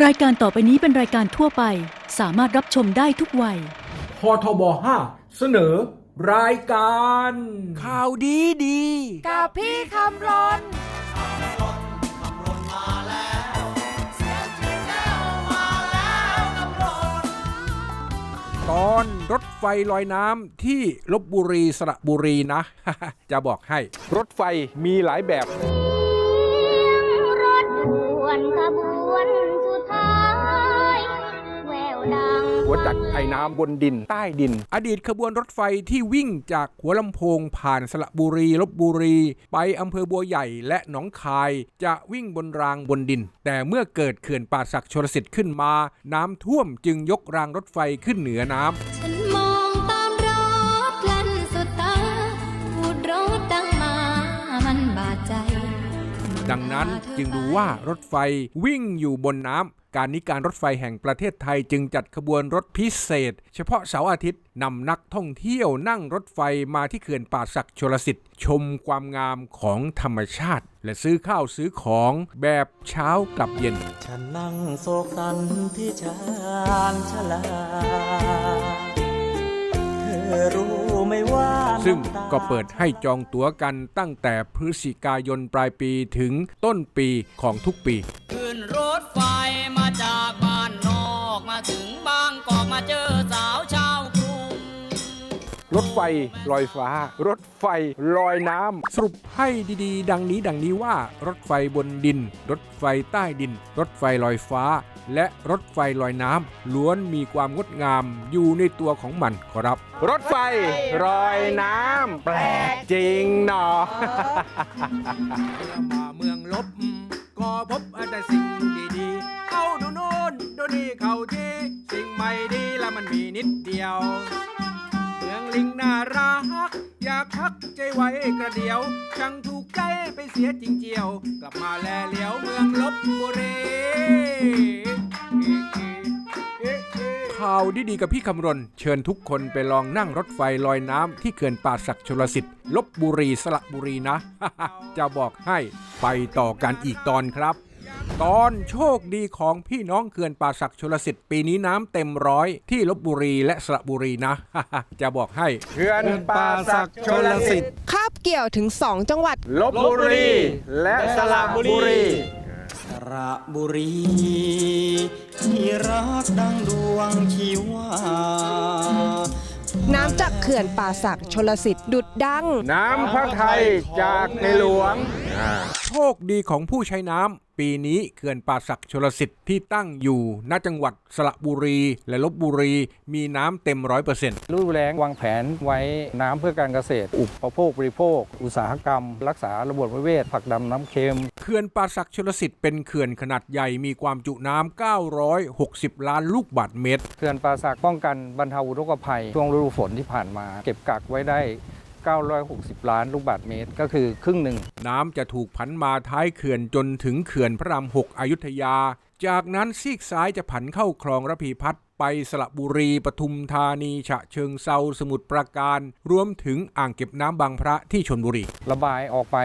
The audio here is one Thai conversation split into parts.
รายการต่อไปนี้เป็นรายการทั่วไป สามารถรับชมได้ทุกวัย พทบ5เสนอ รายการ ข่าวดีดี กับพี่คำรนตอนรถไฟลอยน้ำที่ลบบุรีสระบุรีนะ จะบอกให้ รถไฟมีหลายแบบ รถด่วนขบวน สุดท้ายแววดังหัวจักรไอ้น้ำบนดิน ใต้ดิน อดีตขบวนรถไฟที่วิ่งจากหัวลำโพงผ่านสระบุรีลบบุรี ไปอำเภอบัวใหญ่และหนองคาย จะวิ่งบนรางบนดิน แต่เมื่อเกิดเขื่อนป่าศักดิ์ชลสิทธิ์ขึ้นมา น้ำท่วมจึงยกรางรถไฟขึ้นเหนือน้ำฉันมองตามรถลันสุดตาพูดรถดังมามันบาดใจ ดังนั้นจึงรู้ว่ารถไฟวิ่งอยู่บนน้ำ การนี้การรถไฟแห่งประเทศไทยจึงจัดขบวนรถพิเศษ เฉพาะเสาร์อาทิตย์นำนักท่องเที่ยวนั่งรถไฟมาที่เขื่อนป่าศักดิ์ชลสิทธิ์ ชมความงามของธรรมชาติ และซื้อข้าวซื้อของแบบเช้ากับเย็น ฉันนั่งโศกสันที่ชานชลา เธอรู้ไหมว่า ซึ่งก็เปิดให้จองตั๋วกันตั้งแต่พฤศจิกายนปลายปีถึงต้นปีของทุกปี ขึ้นรถไฟมาจากบ้านนอกมาถึงบางกอกมาเจอ ไฟลอยฟ้า รถไฟลอยน้ำสรุปให้ดีๆ ดังนี้ดังนี้ว่ารถไฟบนดิน รถไฟใต้ดิน รถไฟลอยฟ้า และรถไฟลอยน้ำล้วนมีความงดงามอยู่ในตัวของมันครับ รถไฟลอยน้ำแปลกจริงเนาะมาเมืองลบก็พบแต่สิ่งดีๆเข้าดูโน่นดูนี่เข้าที่ สิ่งไม่ดีแล้วมันมีนิดเดียว พักใจไว้กระเดียวช่างถูกใจไปเสียจริงเจียว กลับมาแลเหลียวเมืองลบบุรีข่าวดีๆกับพี่คำรณ เชิญทุกคนไปลองนั่งรถไฟลอยน้ำที่เขื่อนป่าศักดิ์ชลสิทธิ์ลบบุรีสระบุรีนะ จะบอกให้ไปต่อกันอีกตอนครับ ตอนโชคดีของพี่น้องเขื่อนป่าศักดิ์ชลสิทธิ์ปีนี้น้ำเต็มร้อยที่ลบบุรีและสระบุรีนะ จะบอกให้ เขื่อนป่าศักดิ์ชลสิทธิ์คาบเกี่ยวถึง 2 จังหวัด ลบบุรีและสระบุรี สระบุรีที่รักดังดวงชีวาน้ำจากเขื่อนป่าศักดิ์ชลสิทธิ์ดุดดัง น้ำพระไทยจากในหลวง โชคดีของผู้ใช้น้ำ ปีนี้เขื่อนป่าศักดิ์ชลสิทธิ์ที่ตั้งอยู่ณจังหวัดสระบุรี และลบบุรี มีน้ำเต็มร้อยเปอร์เซ็นต์ฤดูแล้งวางแผนไว้น้ำเพื่อการเกษตร อุปโภคบริโภค อุตสาหกรรม รักษาระบบนิเวศผักดำน้ำเค็มเขื่อนป่าศักดิ์ชลสิทธิ์เป็นเขื่อนขนาดใหญ่มีความจุน้ำ960 ล้านลูกบาศก์เมตรเขื่อนป่าสักป้องกันบรรเทาอุทกภัยช่วงฤดูฝนที่ผ่านมา เก็บกักไว้ได้ 960 ล้านลูกบาศก์เมตร ก็คือครึ่งหนึ่ง น้ำจะถูกผันมาท้ายเขื่อนจนถึงเขื่อนพระรามหกอยุธยา จากนั้นซีกซ้ายจะผันเข้าคลองระพีพัฒน์ ไปสระบุรีปทุมธานี ฉะเชิงเซาสมุทรปราการ รวมถึงอ่างเก็บน้ำบางพระที่ชนบุรี ระบายออกไป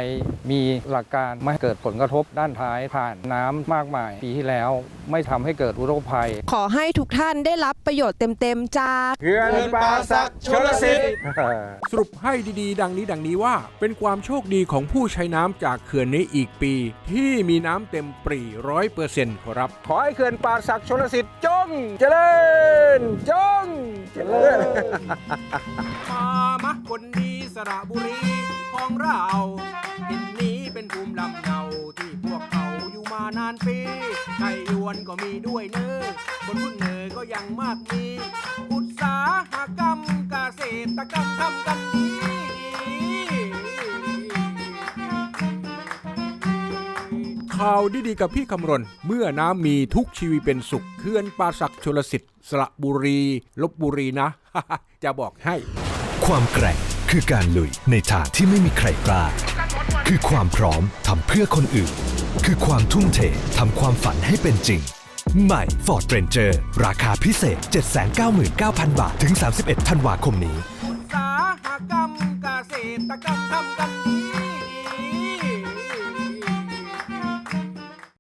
มีหลักการไม่ให้เกิดผลกระทบด้านท้ายผ่านน้ำมากมาย ปีที่แล้วไม่ทำให้เกิดอุทกภัย ขอให้ทุกท่านได้รับประโยชน์เต็มๆจากเขื่อนป่าศักดิ์ชลสิทธิ์สรุปให้ดีๆ ดังนี้ดังนี้ว่า เป็นความโชคดีของผู้ใช้น้ำจากเขื่อนนี้อีกปี ที่มีน้ำเต็มปรีร้อยเปอร์เซ็นต์ครับ ขอให้เขื่อนป่าศักดิ์ชลสิทธิ์จงเจริญจงเจริญ มามะคนดีสระบุรีของเราทินนี้เป็นภูมิลำเนาที่พวกเขาอยู่มานานปีไก่ยวนก็มีด้วยเนอบนพุ่นเนอก็ยังมากมี อุตสาหกรรมเกษตรกรรมทำกันดี ข่าวดีๆกับพี่คำรณ เมื่อน้ำมีทุกชีวิตเป็นสุขเขื่อนป่าศักชลสิทธิ์สระบุรีลบบุรีนะ จะบอกให้ ความแกร่งคือการลุยในทางที่ไม่มีใครกล้า คือความพร้อมทำเพื่อคนอื่น คือความทุ่มเททำความฝันให้เป็นจริง ใหม่ Ford Ranger ราคาพิเศษ 799,000 บาท ถึง 31 ธันวาคมนี้